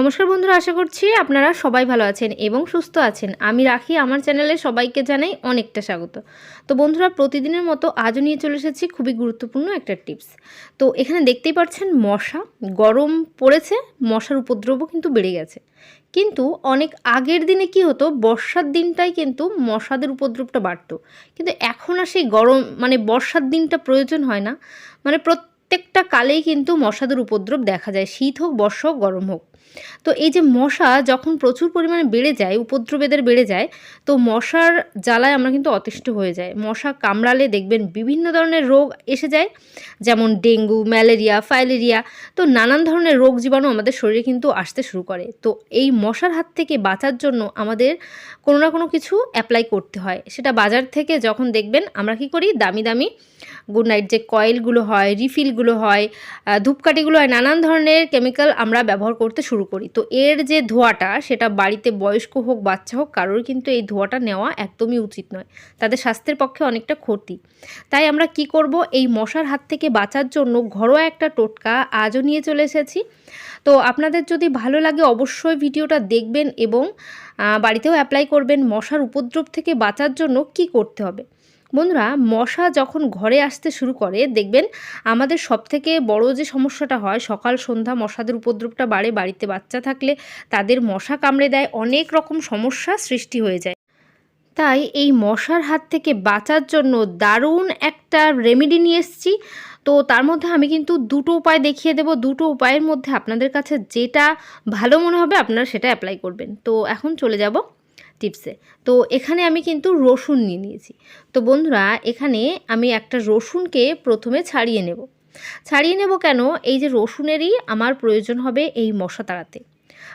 নমস্কার বন্ধুরা, আশা করছি আপনারা সবাই ভালো আছেন এবং সুস্থ আছেন। আমি রাখি, আমার চ্যানেলে সবাইকে জানাই অনেকটা স্বাগত। তো বন্ধুরা, প্রতিদিনের মতো আজও নিয়ে চলে এসেছি খুবই গুরুত্বপূর্ণ একটা টিপস। তো এখানে দেখতেই পাচ্ছেন মশা, গরম পড়েছে, মশার উপদ্রবও কিন্তু বেড়ে গেছে। কিন্তু অনেক আগের দিনে কি হতো, বর্ষার দিনটাই কিন্তু মশাদের উপদ্রবটা বাড়তো। কিন্তু এখন আর সেই গরম মানে বর্ষার দিনটা প্রয়োজন হয় না। মানে প্রত্যেকটা কালেই কিন্তু মশাদের উপদ্রব দেখা যায়। শীত হোক, বর্ষা হোক, গরম হোক। তো এই যে মশা যখন প্রচুর পরিমাণে বেড়ে যায়, উপদ্রবেদের বেড়ে যায়, তো মশার জ্বালায় আমরা কিন্তু অতিষ্ঠ হয়ে যায় মশা কামড়ালে দেখবেন বিভিন্ন ধরনের রোগ এসে যায়, যেমন ডেঙ্গু, ম্যালেরিয়া, ফাইলেরিয়া, তো নানান ধরনের রোগ জীবাণু আমাদের শরীরে কিন্তু আসতে শুরু করে। তো এই মশার হাত থেকে বাঁচার জন্য আমাদের কোনো না কোনো কিছু অ্যাপ্লাই করতে হয়। সেটা বাজার থেকে যখন দেখবেন আমরা কি করি, দামি দামি গুড নাইট যে কয়েলগুলো হয় রিফিলগুলো হয় ধূপকাঠিগুলো হয়, নানান ধরনের কেমিক্যাল আমরা ব্যবহার করতে শুরু করি। তো এর যে ধোঁয়াটা, সেটা বাড়িতে বয়স্ক হোক, বাচ্চা হোক, কারোর কিন্তু এই ধোঁয়াটা নেওয়া একদমই উচিত নয়। তাদের স্বাস্থ্যের পক্ষে অনেকটা ক্ষতি। তাই আমরা কি করব? এই মশার হাত থেকে বাঁচার জন্য ঘরোয়া একটা টোটকা আজও নিয়ে চলে এসেছি। তো আপনাদের যদি ভালো লাগে, অবশ্যই ভিডিওটা দেখবেন এবং বাড়িতেও অ্যাপ্লাই করবেন। মশার উপদ্রব থেকে বাঁচার জন্য কি করতে হবে? বন্ধুরা, মশা যখন ঘরে আসতে শুরু করে, দেখবেন আমাদের সবথেকে বড় যে সমস্যাটা হয়, সকাল, সন্ধ্যা মশাদের উপদ্রবটা বাড়ে, বাড়িতে বাচ্চা থাকলে তাদের মশা কামড়ে দেয়, অনেক রকম সমস্যা সৃষ্টি হয়ে যায়। তাই এই মশার হাত থেকে বাঁচার জন্য দারুণ একটা রেমেডি নিয়ে এসেছি। তো তার মধ্যে আমি কিন্তু দুটো উপায় দেখিয়ে দেব। দুটো উপায়ের মধ্যে আপনাদের কাছে যেটা ভালো মনে হবে, আপনারা সেটা অ্যাপ্লাই করবেন। তো এখন চলে যাব টিপসে। তো এখানে আমি কিন্তু রসুন নিয়ে নিয়েছি। তো বন্ধুরা, এখানে আমি একটা রসুনকে প্রথমে ছাড়িয়ে নেব। ছাড়িয়ে নেব কেন? এই যে রসুনেরই আমার প্রয়োজন হবে এই মশা তাড়াতে।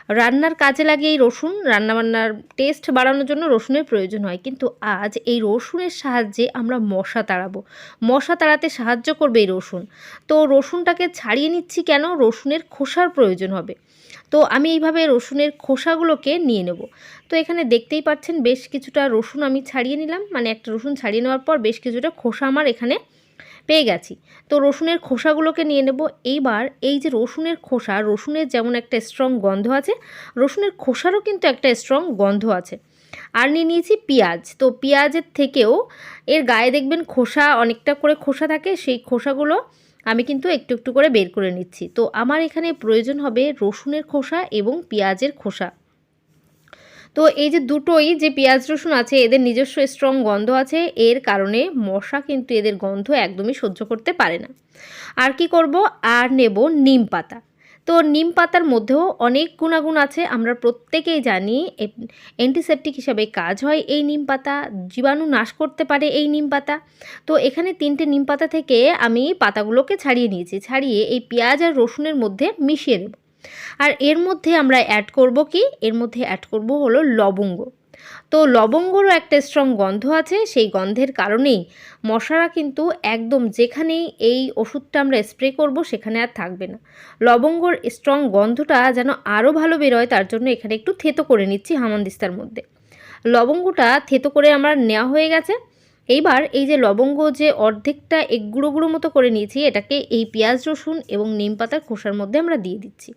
রান্নার কাজে লাগে এই রসুন, রান্নাবান্নার টেস্ট বাড়ানোর জন্য রসুনের প্রয়োজন হয়। কিন্তু আজ এই রসুনের সাহায্যে আমরা মশা তাড়াবো। মশা তাড়াতে সাহায্য করবে এই রসুন। তো রসুনটাকে ছাড়িয়ে নিচ্ছি কেন? রসুনের খোসার প্রয়োজন হবে। তো আমি এইভাবে রসুনের খোসাগুলোকে নিয়ে নেব। তো এখানে দেখতেই পাচ্ছেন বেশ কিছুটা রসুন আমি ছাড়িয়ে নিলাম। মানে একটা রসুন ছাড়িয়ে নেওয়ার পর বেশ কিছুটা খোসা আমার এখানে পেয়ে গেছি। তো রসুনের খোসাগুলোকে নিয়ে নেব। এইবার এই যে রসুনের খোসা, রসুনের যেমন একটা স্ট্রং গন্ধ আছে, রসুনের খোসারও কিন্তু একটা স্ট্রং গন্ধ আছে। আর নিয়ে নিয়েছি পেঁয়াজ। তো পেঁয়াজের থেকেও এর গায়ে দেখবেন খোসা অনেকটা করে খোসা থাকে, সেই খোসাগুলো আমি কিন্তু একটু একটু করে বের করে নিচ্ছি। তো আমার এখানে প্রয়োজন হবে রসুনের খোসা এবং পেঁয়াজের খোসা। তো এই যে দুটোই যে পেঁয়াজ, রসুন আছে, এদের নিজস্ব স্ট্রং গন্ধ আছে, এর কারণে মশা কিন্তু এদের গন্ধ একদমই সহ্য করতে পারে না। আর কি করব? আর নেব নিম পাতা। তো নিম পাতার মধ্যেও অনেক গুণাগুণ আছে, আমরা প্রত্যেকেই জানি। অ্যান্টিসেপটিক হিসাবে কাজ হয় এই নিম পাতা, জীবাণু নাশ করতে পারে এই নিম পাতা। তো এখানে তিনটে নিম পাতা থেকে আমি পাতাগুলোকে ছাড়িয়ে নিয়েছি, ছাড়িয়ে এই পেঁয়াজ আর রসুনের মধ্যে মিশিয়ে নেব। আর এর মধ্যে আমরা অ্যাড করব কি? এর মধ্যে অ্যাড করব হলো লবঙ্গ। তো লবঙ্গরও একটা স্ট্রং গন্ধ আছে, সেই গন্ধের কারণেই মশারা কিন্তু একদম যেখানেই এই ওষুধটা আমরা স্প্রে করব সেখানে আর থাকবে না। লবঙ্গর স্ট্রং গন্ধটা যেন আরও ভালো বেরোয় তার জন্য এখানে একটু থেতো করে নিচ্ছি হামানদিস্তার মধ্যে। লবঙ্গটা থেতো করে আমার নেওয়া হয়ে গেছে। এইবার এই যে লবঙ্গ যে অর্ধেকটা এক গুঁড়ো গুঁড়ো মতো করে নিয়েছি, এটাকে এই পেঁয়াজ, রসুন এবং নিম পাতার খোসার মধ্যে আমরা দিয়ে দিচ্ছি।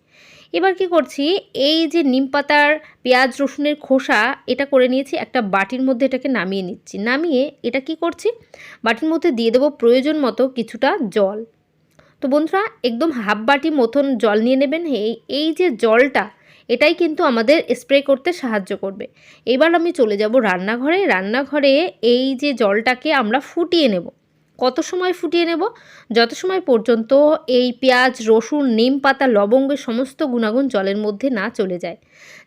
এবার কি করছি, এই যে নিম পাতার পেঁয়াজ, রসুনের খোসা, এটা করে নিয়েছি, একটা বাটির মধ্যে এটাকে নামিয়ে নিচ্ছি। নামিয়ে এটা কি করছি, বাটির মধ্যে দিয়ে দেবো প্রয়োজন মতো কিছুটা জল। তো বন্ধুরা, একদম হাফ বাটি মতন জল নিয়ে নেবেন। এই এই যে জলটা এটাই কিন্তু আমাদের স্প্রে করতে সাহায্য করবে। এবার আমি চলে যাব রান্নাঘরে। রান্নাঘরে এই যে জলটাকে আমরা ফুটিয়ে নেব। কত সময় ফুটিয়ে নেব? যত সময় পর্যন্ত এই পেঁয়াজ, রসুন, নিম পাতা, লবঙ্গের সমস্ত গুণাগুণ জলের মধ্যে না চলে যায়।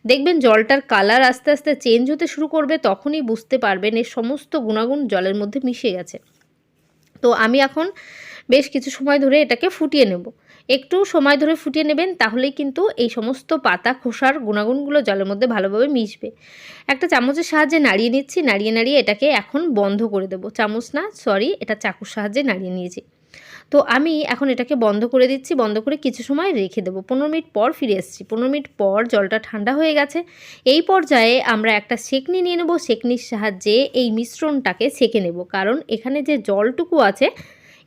দেখবেন জলটার কালার আস্তে আস্তে চেঞ্জ হতে শুরু করবে, তখনই বুঝতে পারবেন এর সমস্ত গুণাগুণ জলের মধ্যে মিশে গেছে। তো আমি এখন বেশ কিছু সময় ধরে এটাকে ফুটিয়ে নেব। একটু সময় ধরে ফুটিয়ে নেবেন, তাহলেই কিন্তু এই সমস্ত পাতা, খোসার গুণাগুণগুলো জলের মধ্যে ভালোভাবে মিশবে। একটা চামচের সাহায্যে নাড়িয়ে নিচ্ছি, নাড়িয়ে নাড়িয়ে এটাকে এখন বন্ধ করে দেবো। চামচ না, সরি, এটা চাকুর সাহায্যে নাড়িয়ে নিয়েছি। তো আমি এখন এটাকে বন্ধ করে দিচ্ছি, বন্ধ করে কিছু সময় রেখে দেবো। পনেরো মিনিট পর ফিরে এসেছি। পনেরো মিনিট পর জলটা ঠান্ডা হয়ে গেছে। এই পর্যায়ে আমরা একটা সেকনি নিয়ে নেব। সেকনির সাহায্যে এই মিশ্রণটাকে সেকে নেব। কারণ এখানে যে জলটুকু আছে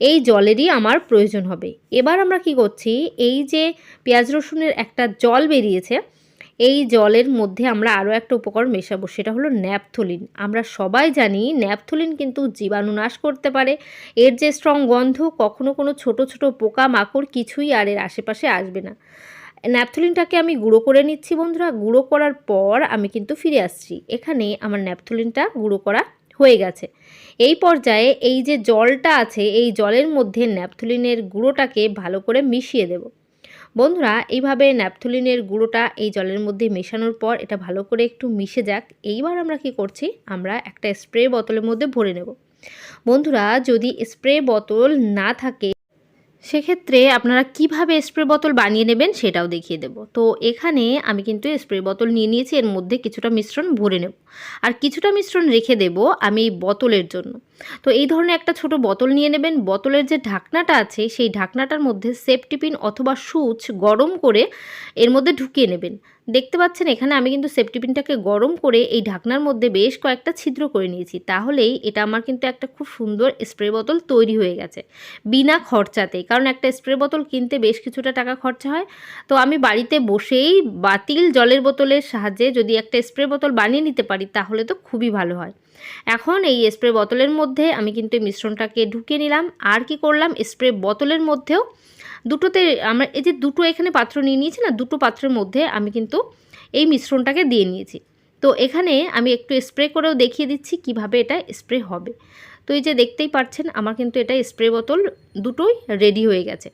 এই জলেরই আমার প্রয়োজন হবে। এবার আমরা কি করছি? এই যে পেঁয়াজ রসুনের একটা জল বেরিয়েছে, এই জলের মধ্যে আমরা আরও একটা উপকরণ মেশাবো, সেটা হলো ন্যাপথলিন। আমরা সবাই জানি ন্যাপথলিন কিন্তু জীবাণু নাশ করতে পারে। এর যে স্ট্রং গন্ধ, কখনো কোনো ছোট ছোট পোকা মাকড় কিছুই আর এর আশেপাশে আসবে না। ন্যাপথলিনটাকে আমি গুঁড়ো করে নিচ্ছি বন্ধুরা। গুঁড়ো করার পর আমি কিন্তু ফিরে আসছি। এখানে আমার ন্যাপথলিনটা গুঁড়ো করা হয়ে গেছে। এই পর্যায়ে এই যে জলটা আছে, এই জলের মধ্যে ন্যাপথুলিনের গুঁড়োটাকে ভালো করে মিশিয়ে দেব। বন্ধুরা, এইভাবে ন্যাপথুলিনের গুঁড়োটা এই জলের মধ্যে মেশানোর পর এটা ভালো করে একটু মিশে যাক। এইবার আমরা কি করছি? আমরা একটা স্প্রে বোতলের মধ্যে ভরে নেব। বন্ধুরা, যদি স্প্রে বোতল না থাকে সেক্ষেত্রে আপনারা কীভাবে স্প্রে বোতল বানিয়ে নেবেন সেটাও দেখিয়ে দেব। তো এখানে আমি কিন্তু স্প্রে বোতল নিয়ে নিয়েছি, এর মধ্যে কিছুটা মিশ্রণ ভরে নেব। আর কিছুটা মিশ্রণ রেখে দেব আমি এই বোতলের জন্য। তো এই ধরনের একটা ছোট বোতল নিয়ে নেবেন। বোতলের যে ঢাকনাটা আছে, সেই ঢাকনাটার মধ্যে সেফটি পিন অথবা সুচ গরম করে এর মধ্যে ঢুকিয়ে নেবেন। দেখতে পাচ্ছেন এখানে আমি কিন্তু সেফটি পিনটাকে গরম করে এই ঢাকনার মধ্যে বেশ কয়েকটা ছিদ্র করে নিয়েছি। তাহলেই এটা আমার কিন্তু একটা খুব সুন্দর স্প্রে বোতল তৈরি হয়ে গেছে, বিনা খরচাতে কারণ একটা স্প্রে বোতল কিনতে বেশ কিছুটা টাকা খরচা হয়। তো আমি বাড়িতে বসেই বাতিল জলের বোতলের সাহায্যে যদি একটা স্প্রে বোতল বানিয়ে নিতে পারি, তাহলে তো খুবই ভালো হয়। এখন এই স্প্রে বোতলের মধ্যে আমি কিন্তু এই মিশ্রণটাকে ঢুকিয়ে নিলাম। আর কি করলাম? স্প্রে বোতলের মধ্যেও দুটোতে আমরা এই যে দুটো এখানে পাত্র নিয়ে নিয়েছি না, দুটো পাত্রের মধ্যে আমি কিন্তু এই মিশ্রণটাকে দিয়ে নিয়েছি। তো এখানে আমি একটু স্প্রে করেও দেখিয়ে দিচ্ছি কীভাবে এটা স্প্রে হবে। তো এই যে দেখতেই পাচ্ছেন, আমার কিন্তু এটা স্প্রে বোতল দুটোই রেডি হয়ে গেছে।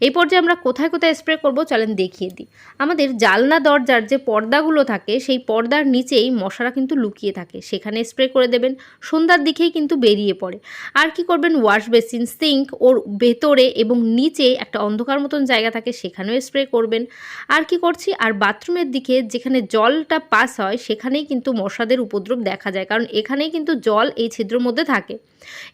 এই পর্যায়ে আমরা কোথায় কোথায় স্প্রে করব চলেন দেখিয়ে দিই। আমাদের জালনা দরজার যে পর্দাগুলো থাকে, সেই পর্দার নিচেই মশারা কিন্তু লুকিয়ে থাকে। সেখানে স্প্রে করে দেবেন, সন্ধ্যার দিকেই কিন্তু বেরিয়ে পড়ে। আর কি করবেন? ওয়াশ বেসিন, সিঙ্ক, ওর ভেতরে এবং নিচে একটা অন্ধকার মতন জায়গা থাকে, সেখানেও স্প্রে করবেন। আর কি করছি? আর বাথরুমের দিকে যেখানে জলটা পাস হয়, সেখানেই কিন্তু মশাদের উপদ্রব দেখা যায়। কারণ এখানেই কিন্তু জল এই ছিদ্রের মধ্যে থাকে।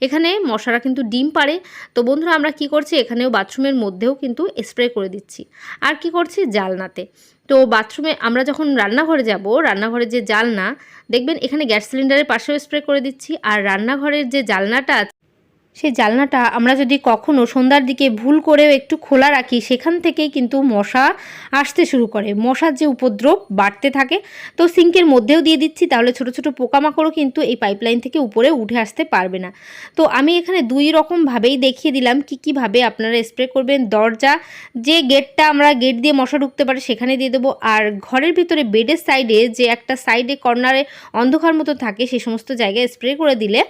এখানে মশারা কিন্তু ডিম পারে তো বন্ধুরা, আমরা কি করছি? এখানেও বাথরুমের মধ্যেও কিন্তু স্প্রে করে দিচ্ছি। আর কি করছি? জালনাতে। তো বাথরুমে আমরা যখন রান্নাঘরে যাব রান্নাঘরে যে জালনা, দেখবেন এখানে গ্যাস সিলিন্ডারের পাশেও স্প্রে করে দিচ্ছি। আর রান্নাঘরের যে জালনাটা সেই জালনাটা আমরা যদি কখনো সন্ধ্যার দিকে ভুল করেও একটু খোলা রাখি, সেখান থেকেই কিন্তু মশা আসতে শুরু করে। মশার যে উপদ্রব বাড়তে থাকে, তো সিঙ্কের মধ্যেও দিয়ে দিচ্ছি, তাহলে ছোট ছোট পোকামাকড়ও কিন্তু এই পাইপলাইন থেকে উপরে উঠে আসতে পারবে না। তো আমি এখানে দুই রকমভাবেই দেখিয়ে দিলাম, কি কীভাবে আপনারা স্প্রে করবেন। দরজা, যে গেটটা আমরা গেট দিয়ে মশা ঢুকতে পারে সেখানে দিয়ে দেবো। আর ঘরের ভিতরে বেডের সাইডে যে একটা সাইডে কর্নারে অন্ধকার মতো থাকে সেই সমস্ত জায়গায় স্প্রে করে দিলে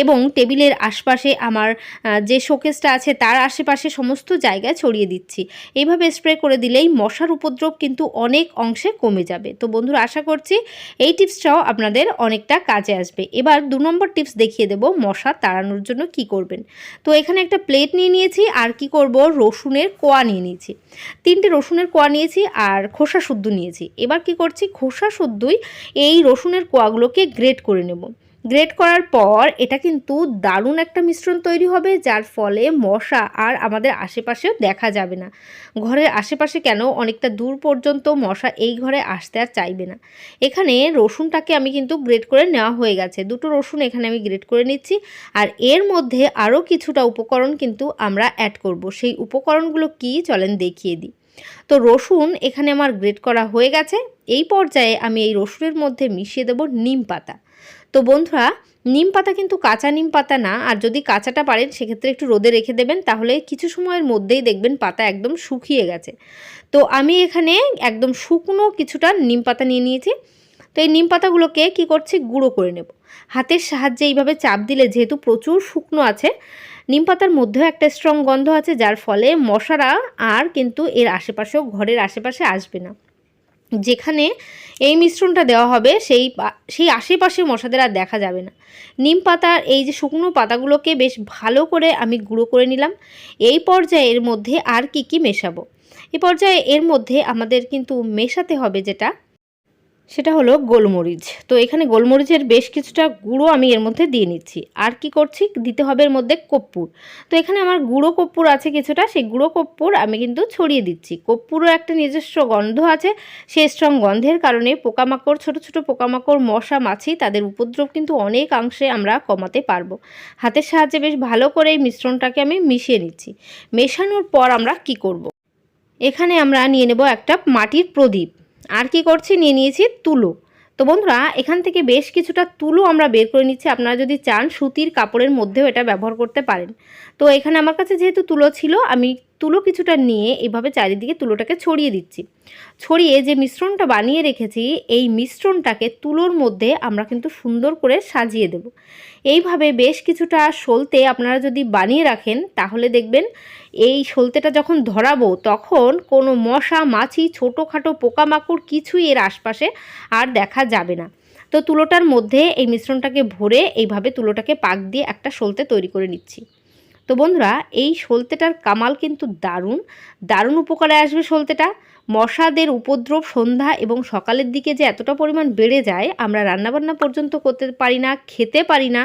এবং টেবিলের আশপাশে আমার যে শোকেসটা আছে তার আশেপাশে সমস্ত জায়গায় ছড়িয়ে দিচ্ছি। এইভাবে স্প্রে করে দিলেই মশার উপদ্রব কিন্তু অনেক অংশে কমে যাবে। তো বন্ধুরা, আশা করছি এই টিপসটাও আপনাদের অনেকটা কাজে আসবে। এবার দু নম্বর টিপস দেখিয়ে দেব মশা তাড়ানোর জন্য কি করবেন। তো এখানে একটা প্লেট নিয়ে নিয়েছি, আর কি করব? রসুনের কোয়া নিয়ে নিয়েছি। তিনটে রসুনের কোয়া নিয়েছি, আর খোসা শুদ্ধ নিয়েছি। এবার কি করছি? খোসা শুদ্ধই এই রসুনের কোয়াগুলোকে গ্রেট করে নেব। গ্রেট করার পর এটা কিন্তু দারুণ একটা মিশ্রণ তৈরি হবে, যার ফলে মশা আর আমাদের আশেপাশেও দেখা যাবে না। ঘরের আশেপাশে কেন অনেকটা দূর পর্যন্ত মশা এই ঘরে আসতে আর চাইবে না। এখানে রসুনটাকে আমি কিন্তু গ্রেট করে নেওয়া হয়ে গেছে। দুটো রসুন এখানে আমি গ্রেট করে নিচ্ছি। আর এর মধ্যে আরও কিছুটা উপকরণ কিন্তু আমরা অ্যাড করব। সেই উপকরণগুলো কি চলেন দেখিয়ে দিই। তো রসুন এখানে আমার গ্রেট করা হয়ে গেছে। এই পর্যায়ে আমি এই রসুনের মধ্যে মিশিয়ে দেব নিম পাতা। তো বন্ধুরা, নিম পাতা কিন্তু কাঁচা নিম পাতা না, আর যদি কাঁচাটা পারেন, সেক্ষেত্রে একটু রোদে রেখে দেবেন, তাহলে কিছু সময়ের মধ্যেই দেখবেন পাতা একদম শুকিয়ে গেছে। তো আমি এখানে একদম শুকনো কিছুটা নিম পাতা নিয়ে নিয়েছি। তো এই নিম পাতাগুলোকে কী করছি? গুঁড়ো করে নেব। হাতের সাহায্যে এইভাবে চাপ দিলে যেহেতু প্রচুর শুকনো আছে, নিম পাতার মধ্যেও একটা স্ট্রং গন্ধ আছে, যার ফলে মশারা আর কিন্তু এর আশেপাশেও, ঘরের আশেপাশে আসবে না। যেখানে এই মিশ্রণটা দেওয়া হবে, সেই সেই আশেপাশে মশাদের আর দেখা যাবে না। নিম পাতার এই যে শুকনো পাতাগুলোকে বেশ ভালো করে আমি গুঁড়ো করে নিলাম। এই পর্যায়ের মধ্যে আর কি কি মেশাবো? এই পর্যায়ে এর মধ্যে আমাদের কিন্তু মেশাতে হবে যেটা সেটা হলো গোলমরিচ। তো এখানে গোলমরিচের বেশ কিছুটা গুঁড়ো আমি এর মধ্যে দিয়ে নিচ্ছি। আর কি করছি? দিতে হবে এর মধ্যে কর্পূর। তো এখানে আমার গুঁড়ো কর্পূর আছে কিছুটা, সেই গুঁড়ো কর্পূর আমি কিন্তু ছড়িয়ে দিচ্ছি। কর্পূরও একটা নিজস্ব গন্ধ আছে, সেই স্ট্রং গন্ধের কারণে পোকামাকড়, ছোট ছোট পোকামাকড়, মশা, মাছি তাদের উপদ্রব কিন্তু অনেকাংশে আমরা কমাতে পারব। হাতের সাহায্যে বেশ ভালো করে এই মিশ্রণটাকে আমি মিশিয়ে নিচ্ছি। মেশানোর পর আমরা কি করব। এখানে আমরা নিয়ে নেব একটা মাটির প্রদীপ। আর কি করছি? নিয়ে নিয়েছি তুলো। তো বন্ধুরা, এখান থেকে বেশ কিছুটা তুলো আমরা বের করে নিচ্ছি। আপনারা যদি চান, সুতির কাপড়ের মধ্যেও এটা ব্যবহার করতে পারেন। তো এখানে আমার কাছে যেহেতু তুলো ছিল, আমি তুলো কিছুটা নিয়ে এভাবে চারিদিকে তুলোটাকে ছড়িয়ে দিচ্ছি। ছড়িয়ে যে মিশ্রণটা বানিয়ে রেখেছি, এই মিশ্রণটাকে তুলোর মধ্যে আমরা কিন্তু সুন্দর করে সাজিয়ে দেব। এইভাবে বেশ কিছুটা সলতে আপনারা যদি বানিয়ে রাখেন, তাহলে দেখবেন এই সলতেটা যখন ধরাবো, তখন কোনো মশা, মাছি, ছোটোখাটো পোকামাকড় কিছুই এর আশপাশে আর দেখা যাবে না। তো তুলোটার মধ্যে এই মিশ্রণটাকে ভরে এইভাবে তুলোটাকে পাক দিয়ে একটা সলতে তৈরি করে নিচ্ছি। তো বন্ধুরা এই সলতেটার কামাল কিন্তু দারুণ। দারুণ উপকারে আসবে সলতেটা মশাদের উপদ্রব সন্ধ্যা এবং সকালের দিকে যে এতটা পরিমাণ বেড়ে যায়, আমরা রান্নাবান্না পর্যন্ত করতে পারি না, খেতে পারি না।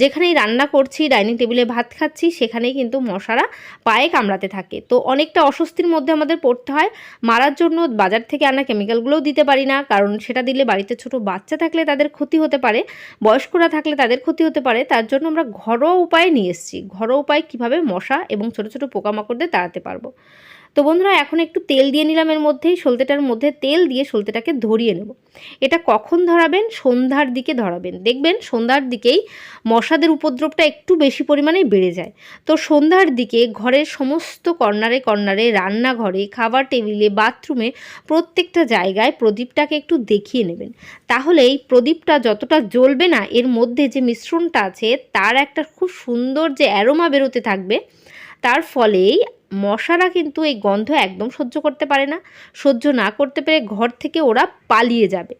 যেখানেই রান্না করছি, ডাইনিং টেবিলে ভাত খাচ্ছি, সেখানেই কিন্তু মশারা পায়ে কামড়াতে থাকে। তো অনেকটা অস্বস্তির মধ্যে আমাদের পড়তে হয়। মারার জন্য বাজার থেকে আনা কেমিক্যালগুলোও দিতে পারি না, কারণ সেটা দিলে বাড়িতে ছোট বাচ্চা থাকলে তাদের ক্ষতি হতে পারে, বয়স্করা থাকলে তাদের ক্ষতি হতে পারে। তার জন্য আমরা ঘরোয়া উপায়ে নিয়ে এসেছি। ঘরোয়া উপায় কীভাবে মশা এবং ছোট ছোট পোকামাকড়দের তাড়াতে পারব? তো বন্ধুরা, এখন একটু তেল দিয়ে নিলাম এর মধ্যেই, সলতেটার মধ্যে তেল দিয়ে সলতেটাকে ধরিয়ে নেব। এটা কখন ধরাবেন? সন্ধ্যার দিকে ধরাবেন। দেখবেন সন্ধ্যার দিকেই মশাদের উপদ্রবটা একটু বেশি পরিমাণে বেড়ে যায়। তো সন্ধ্যার দিকে ঘরের সমস্ত কর্নারে কর্নারে, রান্নাঘরে, খাবার টেবিলে, বাথরুমে প্রত্যেকটা জায়গায় প্রদীপটাকে একটু দেখিয়ে নেবেন। তাহলে এই প্রদীপটা যতটা জ্বলবে না, এর মধ্যে যে মিশ্রণটা আছে, তার একটা খুব সুন্দর যে অ্যারোমা বেরোতে থাকবে, তার ফলেই মশারা কিন্তু এই গন্ধ একদম সহ্য করতে পারে না। সহ্য না করতে পেরে ঘর থেকে ওরা পালিয়ে যাবে।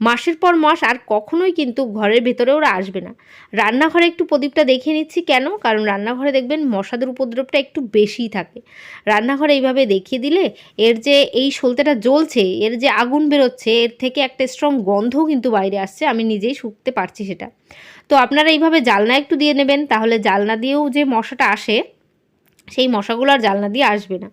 মাসের পর মাস আর কখনোই কিন্তু ঘরের ভেতরে ওরা আসবে না। রান্নাঘরে একটু প্রদীপটা দেখিয়ে নিচ্ছি কেন? কারণ রান্নাঘরে দেখবেন মশাদের উপদ্রবটা একটু বেশিই থাকে। রান্নাঘরে এইভাবে দেখিয়ে দিলে এর যে এই সলতেটা জ্বলছে, এর যে আগুন বেরোচ্ছে, এর থেকে একটা স্ট্রং গন্ধও কিন্তু বাইরে আসছে। আমি নিজেই শুকতে পারছি সেটা। তো আপনারা এইভাবে জালনা একটু দিয়ে নেবেন। তাহলে জালনা দিয়েও যে মশাটা আসে সেই মশাগুলো আর জালনা দিয়ে আসবে না।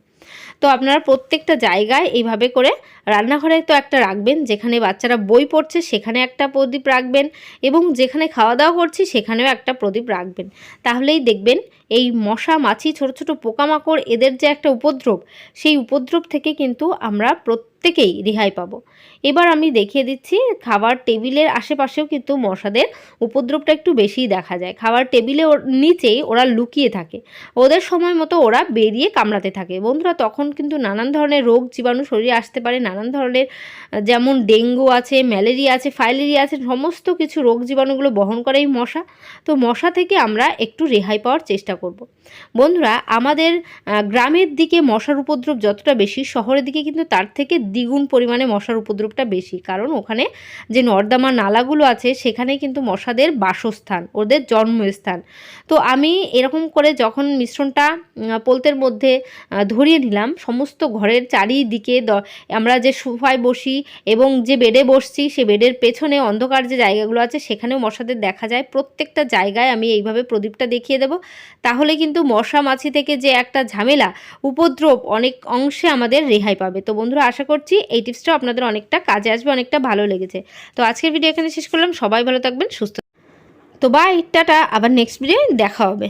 তো আপনারা প্রত্যেকটা জায়গায় এইভাবে করে রান্নাঘরে তো একটা রাখবেন, যেখানে বাচ্চারা বই পড়ছে সেখানে একটা প্রদীপ রাখবেন এবং যেখানে খাওয়া দাওয়া করছি সেখানেও একটা প্রদীপ রাখবেন। তাহলেই দেখবেন এই মশা, মাছি, ছোট ছোট পোকামাকড় এদের যে একটা উপদ্রব, সেই উপদ্রব থেকে কিন্তু আমরা প্রত্যেকেই রেহাই পাবো। এবার আমি দেখিয়ে দিচ্ছি, খাবার টেবিলের আশেপাশেও কিন্তু মশাদের উপদ্রবটা একটু বেশিই দেখা যায়। খাবার টেবিলে নিচেই ওরা লুকিয়ে থাকে। ওদের সময় মতো ওরা বেরিয়ে কামড়াতে থাকে। বন্ধুরা, তখন কিন্তু নানান ধরনের রোগ জীবাণু শরীরে আসতে পারে, নানান ধরনের যেমন ডেঙ্গু আছে, ম্যালেরিয়া আছে, ফাইলেরিয়া আছে, সমস্ত কিছু রোগ জীবাণুগুলো বহন করে এই মশা। তো মশা থেকে আমরা একটু রেহাই পাওয়ার চেষ্টা করব। বন্ধুরা, আমাদের গ্রামের দিকে মশার উপদ্রব যতটা বেশি, শহরের দিকে কিন্তু তার থেকে দ্বিগুণ পরিমাণে মশার উপদ্রবটা বেশি। কারণ ওখানে যে নর্দমা নালাগুলো আছে, সেখানে কিন্তু মশাদের বাসস্থান, ওদের জন্মস্থান। তো আমি এরকম করে যখন মিশ্রণটা পোলতের মধ্যে ধরিয়ে নিলাম, সমস্ত ঘরের চারিদিকে আমরা যে সোফায় বসি এবং যে বেডে বসছি, সে বেডের পেছনে অন্ধকার যে জায়গাগুলো আছে, সেখানেও মশাদের দেখা যায়। প্রত্যেকটা জায়গায় আমি এইভাবে প্রদীপটা দেখিয়ে দেব। তাহলে কিন্তু মশা মাছি থেকে যে একটা ঝামেলা, উপদ্রব অনেক অংশে আমাদের রেহাই পাবে। তো বন্ধুরা, আশা করছি এই টিপসটাও আপনাদের অনেকটা কাজে আসবে, অনেকটা ভালো লেগেছে। তো আজকের ভিডিও এখানে শেষ করলাম। সবাই ভালো থাকবেন, সুস্থ তো বাই টাটা। আবার নেক্সট ভিডিও দেখা হবে।